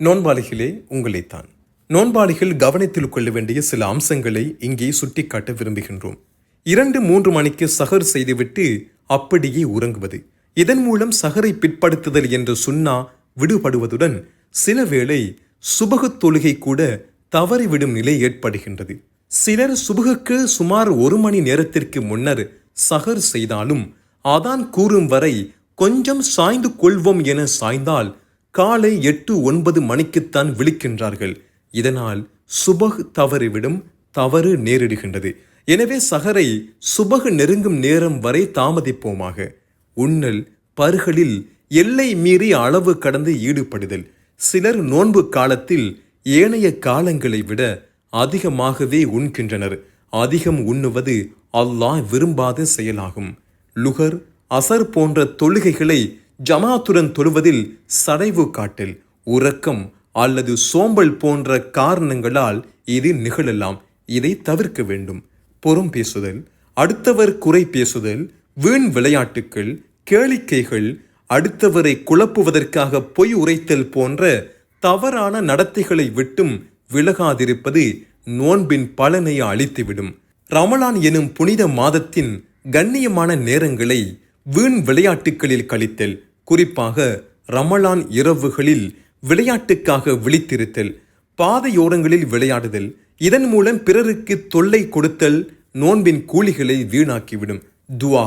நோன்பாளிகளே உங்களைத்தான் நோன்பாளிகள் கவனத்தில் கொள்ள வேண்டிய சில அம்சங்களை இங்கே சுட்டிக்காட்ட விரும்புகின்றோம். இரண்டு மூன்று மணிக்கு சகர் செய்துவிட்டு அப்படியே உறங்குவது. இதன் மூலம் சகரை பிற்படுத்துதல் என்ற சுன்னா விடுபடுவதுடன் சில வேளை சுபகுத் தொழுகை கூட தவறிவிடும் நிலை ஏற்படுகின்றது. சிலர் சுபகுக்கு சுமார் ஒரு மணி நேரத்திற்கு முன்னர் சகர் செய்தாலும் அதான் கூறும் வரை கொஞ்சம் சாய்ந்து கொள்வோம் என சாய்ந்தால் காலை எட்டு ஒன்பது மணிக்குத்தான் விழிக்கின்றார்கள். இதனால் சுபகு தவறிவிடும் தவறு நேரிடுகின்றது. எனவே சகரை சுபகு நெருங்கும் நேரம் வரை தாமதிப்போமாக. உண்ணல் பருகளில் எல்லை மீறி அளவு கடந்து ஈடுபடுதல். சிலர் நோன்பு காலத்தில் ஏனைய காலங்களை விட அதிகமாகவே உண்கின்றனர். அதிகம் உண்ணுவது அல்லாஹ் விரும்பாத செயலாகும். லுகர் அசர் போன்ற தொழுகைகளை ஜமாத்துடன் தொழுவதில் சடைவு காட்டல் உறக்கம் அல்லது சோம்பல் போன்ற காரணங்களால் இது நிகழலாம். இதை தவிர்க்க வேண்டும். புறம் பேசுதல். அடுத்தவர் குறை பேசுதல். வீண் விளையாட்டுக்கள் கேளிக்கைகள் அடுத்தவரை குழப்புவதற்காக பொய் உரைத்தல் போன்ற தவறான நடத்தைகளை விட்டும் விலகாதிருப்பது நோன்பின் பலனை அளித்துவிடும் ரமலான் எனும் புனித மாதத்தின் கண்ணியமான நேரங்களை வீண் விளையாட்டுகளில் கழித்தல். குறிப்பாக ரமலான் இரவுகளில் விளையாட்டுக்காக விழித்திருத்தல் பாதையோரங்களில் விளையாடுதல் இதன் மூலம் பிறருக்கு தொல்லை கொடுத்தல் நோன்பின் கூலிகளை வீணாக்கிவிடும். துவா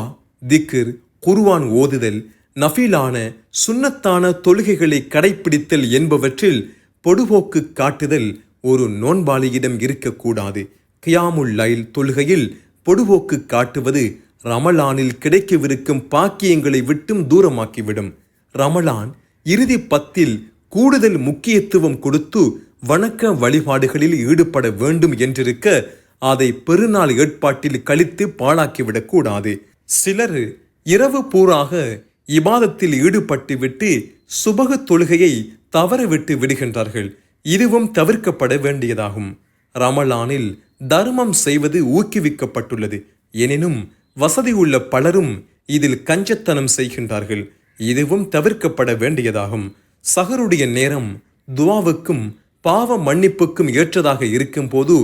திக்ர் குருவான் ஓதுதல் நஃபீலான சுண்ணத்தான தொழுகைகளை கடைப்பிடித்தல் என்பவற்றில் பொடுபோக்கு காட்டுதல் ஒரு நோன்பாளியிடம் இருக்கக்கூடாது. கியாமுல் லைல் தொழுகையில் பொடுபோக்கு காட்டுவது ரமலானில் கிடைக்கவிருக்கும் பாக்கியங்களை விட்டும் தூரமாக்கிவிடும். ரமலான் இறுதி பத்தில் கூடுதல் முக்கியத்துவம் கொடுத்து வணக்க வழிபாடுகளில் ஈடுபட வேண்டும் என்றிருக்க அதை பெருநாள் ஏற்பாட்டில் கழித்து பாழாக்கிவிடக்கூடாது. சிலர் இரவு பூராக இபாதத்தில் ஈடுபட்டுவிட்டு சுபக தொழுகையை தவறவிட்டு விடுகின்றார்கள். இதுவும் தவிர்க்கப்பட வேண்டியதாகும். ரமலானில் தர்மம் செய்வது ஊக்குவிக்கப்பட்டுள்ளது. எனினும் வசதி உள்ள பலரும் இதில் கஞ்சத்தனம் செய்கின்றார்கள். இதுவும் தவிர்க்கப்பட வேண்டியதாகும். சகருடைய நேரம் துவாவுக்கும் பாவ மன்னிப்புக்கும் ஏற்றதாக இருக்கும்போது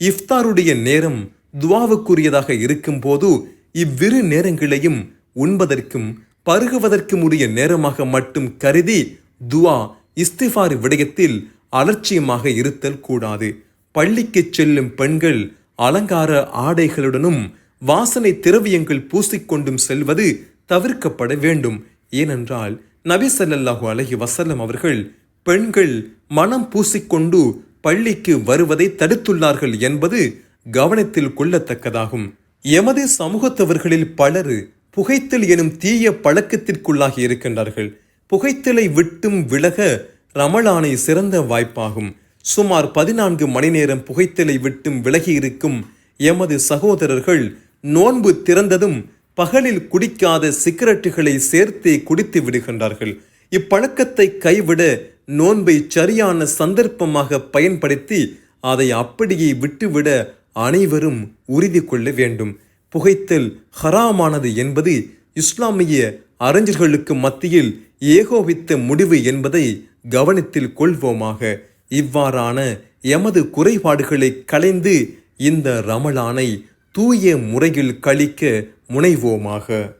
இஃப்தாருடைய நேரம் துவாவுக்குரியதாக இருக்கும்போது இவ்விரு நேரங்களையும் உண்பதற்கும் பருகுவதற்கும் உரிய நேரமாக மட்டும் கருதி துவா இஸ்திஃபார் விடயத்தில் அலட்சியமாக இருத்தல் கூடாது. பள்ளிக்கு செல்லும் பெண்கள் அலங்கார ஆடைகளுடனும் வாசனை திரவியங்கள் பூசிக்கொண்டும் செல்வது தவிர்க்கப்பட வேண்டும். ஏனென்றால் நபி சல்லல்லாஹு அலஹி வசல்லம் அவர்கள் பெண்கள் மனம் பூசிக்கொண்டு பள்ளிக்கு வருவதை தடுத்துள்ளார்கள் என்பது கவனத்தில் கொள்ளத்தக்கதாகும். எமது சமூகத்தவர்களில் பலர் புகைத்தல் எனும் தீய பழக்கத்திற்குள்ளாகி இருக்கின்றார்கள். புகைத்தலை விட்டும் விலக ரமலானை சிறந்த வாய்ப்பாகும். சுமார் பதினான்கு மணி நேரம் புகைத்தலை விட்டும் விலகி இருக்கும் எமது சகோதரர்கள் நோன்பு திறந்ததும் பகலில் குடிக்காத சிகரெட்டுகளை சேர்த்தே குடித்து விடுகின்றார்கள். இப்பழக்கத்தை கைவிட நோன்பை சரியான சந்தர்ப்பமாக பயன்படுத்தி அதை அப்படியே விட்டுவிட அனைவரும் உறுதி கொள்ள வேண்டும். புகைத்தல் ஹராமானது என்பது இஸ்லாமிய அறிஞர்களுக்கு மத்தியில் ஏகோபித்த முடிவு என்பதை கவனத்தில் கொள்வோமாக. இவ்வாறான எமது குறைபாடுகளை களைந்து இந்த ரமலானை தூய முறையில் கழிக்க முனைவோமாக.